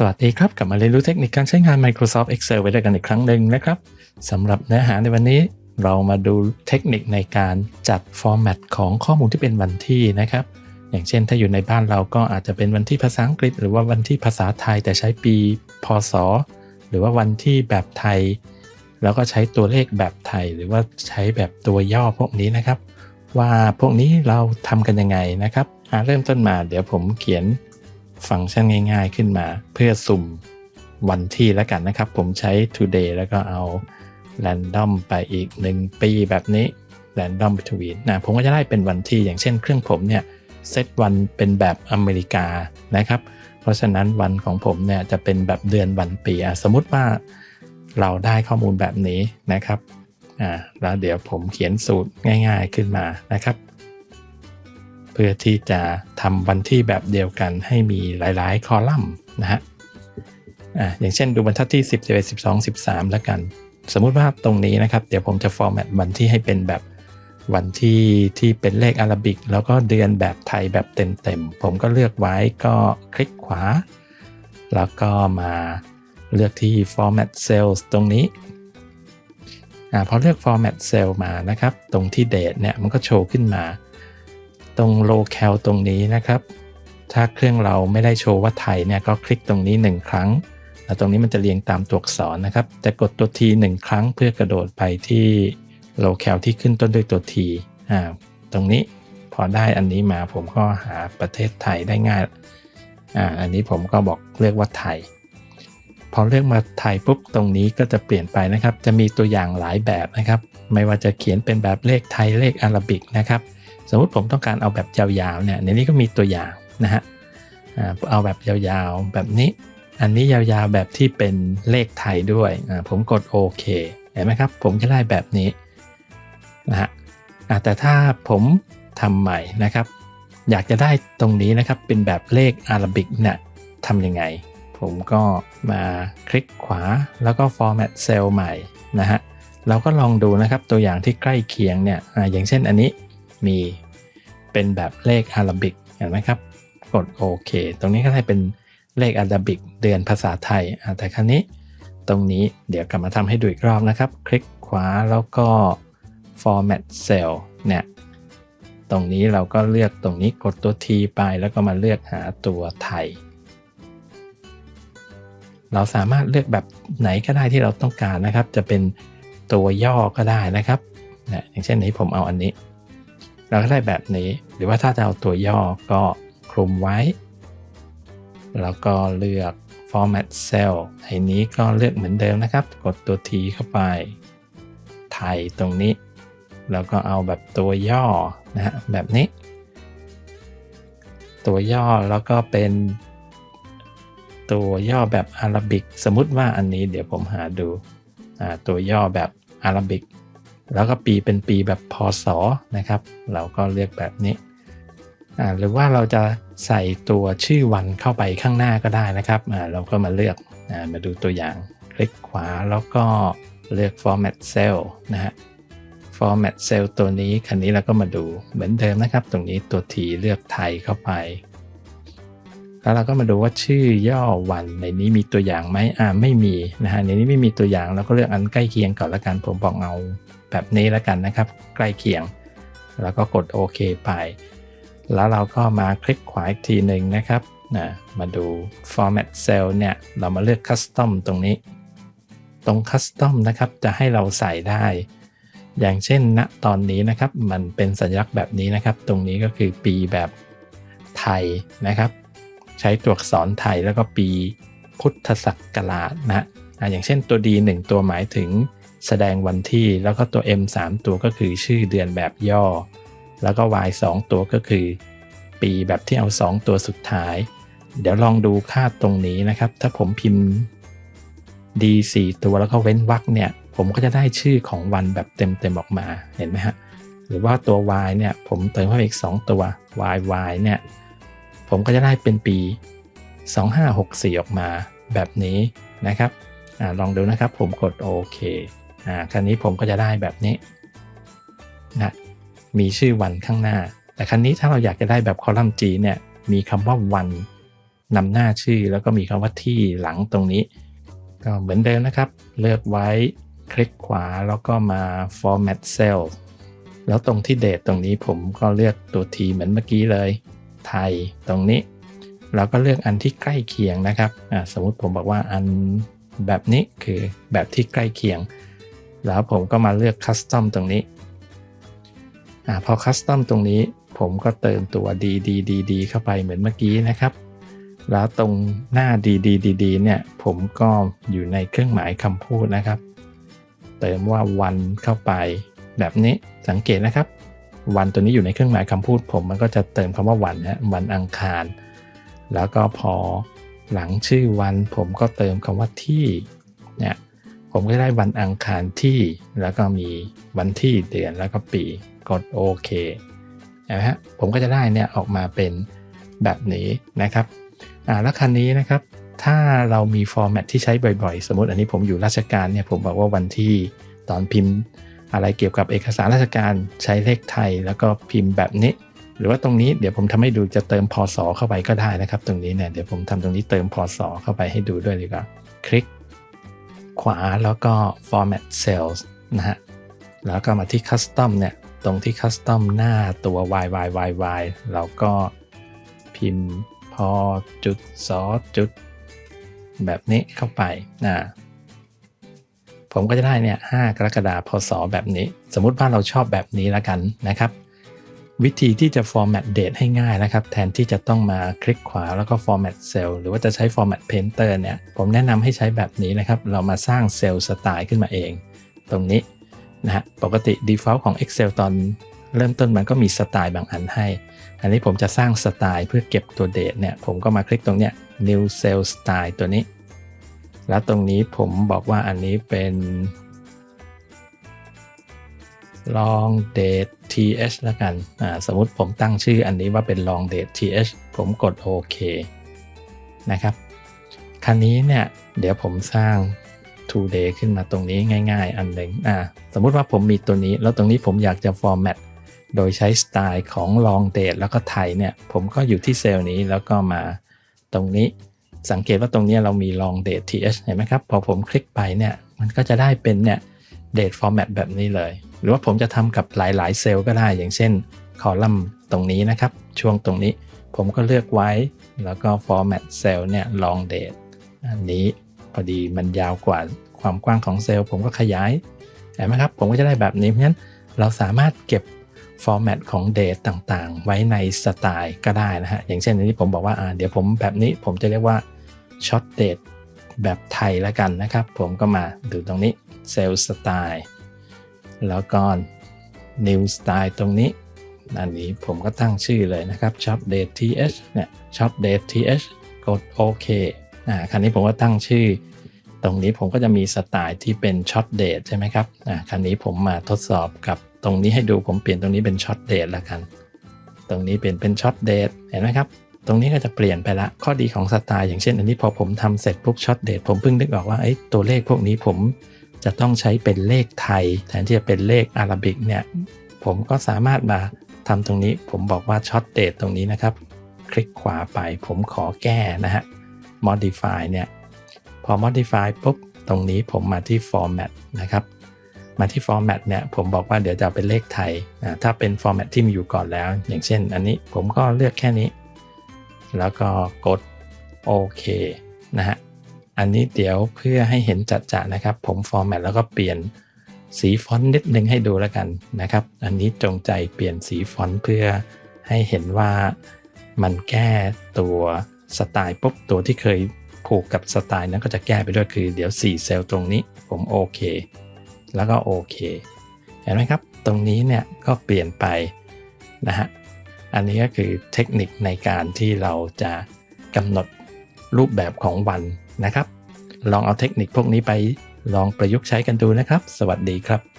สวัสดีครับกลับมาเรียนรู้เทคนิคการใช้งาน Microsoft Excel ไว้ด้วยกันอีกครั้งหนึ่งนะครับสำหรับเนื้อหาในวันนี้เรามาดูเทคนิคในการจัดฟอร์แมตของข้อมูลที่เป็นวันที่นะครับ อย่างเช่นถ้าอยู่ในบ้านเราก็อาจจะเป็นวันที่ภาษาอังกฤษ หรือว่าวันที่ภาษาไทยแต่ใช้ปีพศ หรือว่าวันที่แบบไทย แล้วก็ใช้ตัวเลขแบบไทย หรือว่าใช้แบบตัวย่อพวกนี้นะครับ ว่าพวกนี้เราทำกันยังไงนะครับอ่าเริ่มต้นมาเดี๋ยวผมเขียน ฟังก์ชันง่ายๆขึ้นมา เพื่อสุ่มวันที่แล้วกันนะครับ ผมใช้ today แล้วก็เอา random ไปอีก 1 ปีแบบนี้ random between นะผมก็จะได้เป็นวันที่อย่างเช่นเครื่องผมเนี่ยเซตวันเป็นแบบอเมริกานะครับ เพราะฉะนั้นวันของผมเนี่ยจะเป็นแบบเดือนวันปีสมมุติว่าเราได้ข้อมูลแบบนี้นะครับอ่าแล้วเดี๋ยวผมเขียนสูตรง่าย ๆขึ้นมานะครับ พื่อที่จะทำวันที่แบบเดียวกันให้มีหลาย ๆ คอลัมน์นะฮะอ่าอย่างเช่นดูบรรทัดที่ 10 11 12 13 แล้วกัน สมมุติว่าตรงนี้นะครับ เดี๋ยวผมจะฟอร์แมตวันที่ให้เป็นแบบวันที่ที่เป็นเลขอาราบิก แล้วก็เดือนแบบไทยแบบเต็มๆ ผมก็เลือกไว้ก็คลิกขวา แล้วก็มาเลือกที่ format cells ตรงนี้อ่าพอเลือก format cell มานะครับ ตรงที่ date เนี่ยมันก็โชว์ขึ้นมา ตรง locale ตรงนี้นะครับ ถ้าเครื่องเราไม่ได้โชว์ว่าไทยเนี่ยก็คลิกตรงนี้ 1 ครั้ง แล้วตรงนี้มันจะเรียงตามตัวอักษรนะครับ จะกดตัว T 1ครั้งเพื่อกระโดดไปที่ locale ที่ขึ้นต้นด้วยตัว T อ่าตรงนี้พอได้อันนี้มาผมก็หาประเทศไทยได้ง่ายอ่าอันนี้ผมก็บอกเลือกว่าไทย พอเลือกมาไทยปุ๊บตรงนี้ก็จะเปลี่ยนไปนะครับ จะมีตัวอย่างหลายแบบนะครับ ไม่ว่าจะเขียนเป็นแบบเลขไทยเลขอารบิกนะครับ สมมุติผมต้องการเอาแบบยาวๆเนี่ยในนี้ก็มีตัวอย่างนะฮะเอาแบบยาวๆแบบนี้ อันนี้ยาวๆแบบที่เป็นเลขไทยด้วยผมกดโอเคเห็นไหมครับ ผมจะได้แบบนี้นะฮะแต่ถ้าผมทำใหม่นะครับ อยากจะได้ตรงนี้นะครับเป็นแบบเลขอารบิกเนี่ยทำยังไง ผมก็มาคลิกขวาแล้วก็ format cell ใหม่นะฮะเราก็ลองดูนะครับตัวอย่างที่ใกล้เคียงเนี่ยออย่างเช่นอันนี้ มีเป็นแบบเลขอาราบิกเห็นไหมครับ กดโอเค ตรงนี้ก็ได้เป็นเลขอาราบิกเดือนภาษาไทย แต่ครั้นี้ตรงนี้เดี๋ยวกลับมาทำให้ดูอีกรอบนะครับ คลิกขวาแล้วก็ format cell เนี่ย ตรงนี้เราก็เลือกตรงนี้กดตัว T ไปแล้วก็มาเลือกหาตัวไทย เราสามารถเลือกแบบไหนก็ได้ที่เราต้องการนะครับ จะเป็นตัวย่อก็ได้นะครับนะอย่างเช่นนี้ผมเอาอันนี้ เราก็ได้แบบนี้ หรือว่าถ้าจะเอาตัวย่อก็คลุมไว้ แล้วก็เลือก format cell ไอ้นี้ก็เลือกเหมือนเดิมนะครับ กดตัว T เข้าไป ไทยตรงนี้ แล้วก็เอาแบบตัวย่อนะฮะแบบนี้ ตัวย่อแล้วก็เป็นตัวย่อแบบอาราบิก สมมุติว่าอันนี้เดี๋ยวผมหาดูตัวย่อแบบอาราบิก แล้วก็ปีเป็นปีแบบพศนะครับ เราก็เลือกแบบนี้หรือว่าเราจะใส่ตัวชื่อวันเข้าไปข้างหน้าก็ได้นะครับเราก็มาเลือกอามาดูตัวอย่างคลิกขวาแล้วก็เลือก format cell นะฮะ format cell ตัวนี้คันนี้เราก็มาดูเหมือนเดิมนะครับ ตรงนี้ตัว T เลือกไทยเข้าไป แล้วเราก็มาดูว่าชื่อย่อวันในนี้มีตัวอย่างไหมอ่าไม่มีนะฮะในนี้ไม่มีตัวอย่างเราก็เลือกอันใกล้เคียงก่อนละกันผมบอกเอาแบบนี้ล้วกันนะครับ ใกล้เคียง แล้วก็กดโอเคไป แล้วเราก็มาคลิกขวาอีกทีหนึ่งนะครับนะมาดู format cell เนี่ย เรามาเลือก custom ตรงนี้ ตรง custom นะครับจะให้เราใส่ได้ อย่างเช่นณตอนนี้นะครับ มันเป็นสัญลักษณ์แบบนี้นะครับ ตรงนี้ก็คือปีแบบไทยนะครับ ใช้ตัวอักษรไทยแล้วก็ปีพุทธศักราชนะอะอย่างเช่นตัว D 1ตัวหมายถึงแสดงวันที่แล้วก็ตัว M 3ตัวก็คือชื่อเดือนแบบย่อ แล้วก็ Y 2ตัวก็คือ ปีแบบที่เอา 2 ตัวสุดท้าย เดี๋ยวลองดูค่าตรงนี้นะครับ ถ้าผมพิมพ์ D 4ตัวแล้วก็เว้นวรรคเนี่ยผมก็จะได้ชื่อของวันแบบเต็มๆออกมาเห็นไหมฮะหรือว่าตัว Y เนี่ยผมเติมเข้าไปอีก 2 ตัว Y Y เนี่ย ผมก็จะได้เป็นปี 2564 ออกมาแบบนี้นะครับอลองดูนะครับผมกดโอเคอ่าคราวนี้ผมก็จะได้แบบนี้นะมีชื่อวันข้างหน้า แต่ครั้นี้ถ้าเราอยากจะได้แบบคอลัมน์ G เนี่ยมีคำว่าวันนำหน้าชื่อแล้วก็มีคำว่าที่หลังตรงนี้ ก็เหมือนเดิมนะครับ เลือกไว้คลิกขวาแล้วก็มา format cell แล้วตรงที่เดทตรงนี้ผมก็เลือกตัว T เหมือนเมื่อกี้เลย ไทยตรงนี้ เราก็เลือกอันที่ใกล้เคียงนะครับสมมุติผมบอกว่าอันแบบนี้คือแบบที่ใกล้เคียง แล้วผมก็มาเลือกคัสตอมตรงนี้อพอคัสตอมตรงนี้ผมก็เติมตัว d d d d เข้าไปเหมือนเมื่อกี้นะครับ แล้วตรงหน้า d d d d เนี่ยผมก็อยู่ในเครื่องหมายคำพูดนะครับ เติมว่าวันเข้าไปแบบนี้สังเกตนะครับ วันตัวนี้อยู่ในเครื่องหมายคำพูด ผมมันก็จะเติมคำว่าวันนะวันอังคาร แล้วก็พอหลังชื่อวัน ผมก็เติมคำว่าที่เนี่ยผมก็ได้วันอังคารที่แล้วก็มีวันที่เดือนแล้วก็ปีกดโอเคนะฮะผมก็จะได้เนี่ยออกมาเป็นแบบนี้นะครับอ่าแล้วคันนี้นะครับ ถ้าเรามีฟอร์แมตที่ใช้บ่อยๆ สมมติอันนี้ผมอยู่ราชการเนี่ยผมบอกว่าวันที่ตอนพิมพ์ อะไรเกี่ยวกับเอกสารราชการใช้เลขไทย แล้วก็พิมพ์แบบนี้ หรือว่าตรงนี้เดี๋ยวผมทำให้ดูจะเติมพศเข้าไปก็ได้นะครับ ตรงนี้เนี่ยเดี๋ยวผมทำตรงนี้เติมพศเข้าไปให้ดูด้วยดีกว่าคลิก ขวาแล้วก็ format cells นะฮะแล้วก็มาที่ custom เนี่ยตรงที่ custom หน้าตัว y y y y เราก็พิมพ์พอจุดสอจุดแบบนี้เข้าไปนะ ผมก็จะได้เนี่ย5กรกฎาคมพศแบบนี้ สมมุติว่าเราชอบแบบนี้แล้วกันนะครับ วิธีที่จะ format date ให้ง่ายนะครับ แทนที่จะต้องมาคลิกขวาแล้วก็ format cell หรือว่าจะใช้ format painter เนี่ย ผมแนะนำให้ใช้แบบนี้นะครับ เรามาสร้างเซลล์สไตล์ขึ้นมาเอง ตรงนี้นะฮะปกติ default ของ Excel ตอนเริ่มต้นมันก็มีสไตล์บางอันให้ อันนี้ผมจะสร้างสไตล์เพื่อเก็บตัวเดทเนี่ย ผมก็มาคลิกตรงเนี้ย new cell style ตัวนี้ แล้วตรงนี้ผมบอกว่าอันนี้เป็น long date th แล้วกัน สมมติผมตั้งชื่ออันนี้ว่าเป็น long date th ผมกดโอเคนะครับคันนี้เนี่ย เดี๋ยวผมสร้าง today ขึ้นมาตรงนี้ง่าย ๆ อันหนึ่งอ่าสมมุติว่าผมมีตัวนี้ แล้วตรงนี้ผมอยากจะ format โดยใช้สไตล์ของ long date แล้วก็ไทยเนี่ย ผมก็อยู่ที่เซลล์นี้แล้วก็มาตรงนี้ สังเกตว่าตรงนี้เรามี long date th เห็นไหมครับ พอผมคลิกไปเนี่ย มันก็จะได้เป็นเนี่ย date format แบบนี้เลย หรือว่าผมจะทำกับหลายๆเซลล์ก็ได้ อย่างเช่นคอลัมน์ตรงนี้นะครับ ช่วงตรงนี้ผมก็เลือกไว้ แล้วก็ format cell เนี่ย long date อันนี้พอดีมันยาวกว่าความกว้างของเซลล์ ผมก็ขยายเห็นไหมครับ ผมก็จะได้แบบนี้ เพราะฉะนั้นเราสามารถเก็บ format ของ date ต่างๆ ไว้ในสไตล์ก็ได้นะฮะ อย่างเช่นอันนี้ผมบอกว่าอ่าเดี๋ยวผมแบบนี้ผมจะเรียกว่า short date แบบไทยแล้วกันนะครับ ผมก็มาดูตรงนี้ cell style แล้วก็ new style ตรงนี้อันนี้ผมก็ตั้งชื่อเลยนะครับ shop date th เนี่ย shop date th กดโอเคอ่าคราวนี้ผมก็ตั้งชื่อ ตรงนี้ผมก็จะมีสไตล์ที่เป็น short date ใช่ไหมครับอ่าคราวนี้ผมมาทดสอบกับ ตรงนี้ให้ดูผมเปลี่ยนตรงนี้เป็น short date แล้วกัน ตรงนี้เปลี่ยนเป็น short date เห็นไหมครับ ตรงนี้ก็จะเปลี่ยนไปละ ข้อดีของสไตล์อย่างเช่น อันนี้พอผมทำเสร็จปุ๊บ short date ผมเพิ่งนึกออกว่าไอ้ตัวเลขพวกนี้ผมจะต้องใช้เป็นเลขไทย แทนที่จะเป็นเลขอาราบิกเนี่ย ผมก็สามารถมาทำตรงนี้ ผมบอกว่าช็อตเดตตรงนี้นะครับ คลิกขวาไปผมขอแก้นะฮะ modify เนี่ย พอ modify ปุ๊บ ตรงนี้ผมมาที่ format นะครับ มาที่ format เนี่ยผมบอกว่าเดี๋ยวจะเป็นเลขไทยนะถ้าเป็น format ที่มีอยู่ก่อนแล้ว อย่างเช่น อันนี้ผมก็เลือกแค่นี้ แล้วก็กดโอเคนะฮะอันนี้เดี๋ยวเพื่อให้เห็นจัดจานะครับ ผมฟอร์แมตแล้วก็เปลี่ยนสีฟอนต์นิดนึงให้ดูแล้วกันนะครับ อันนี้จงใจเปลี่ยนสีฟอนต์เพื่อให้เห็นว่ามันแก้ตัวสไตล์ปุ๊บตัวที่เคยผูกกับสไตล์นั้นก็จะแก้ไปด้วยคือเดี๋ยว 4 เซลล์ตรงนี้ผมโอเค แล้วก็โอเค เห็นไหมครับ ตรงนี้เนี่ยก็เปลี่ยนไปนะฮะ อันนี้ก็คือเทคนิคในการที่เราจะกำหนดรูปแบบของวันนะครับ ลองเอาเทคนิคพวกนี้ไปลองประยุกต์ใช้กันดูนะครับ สวัสดีครับ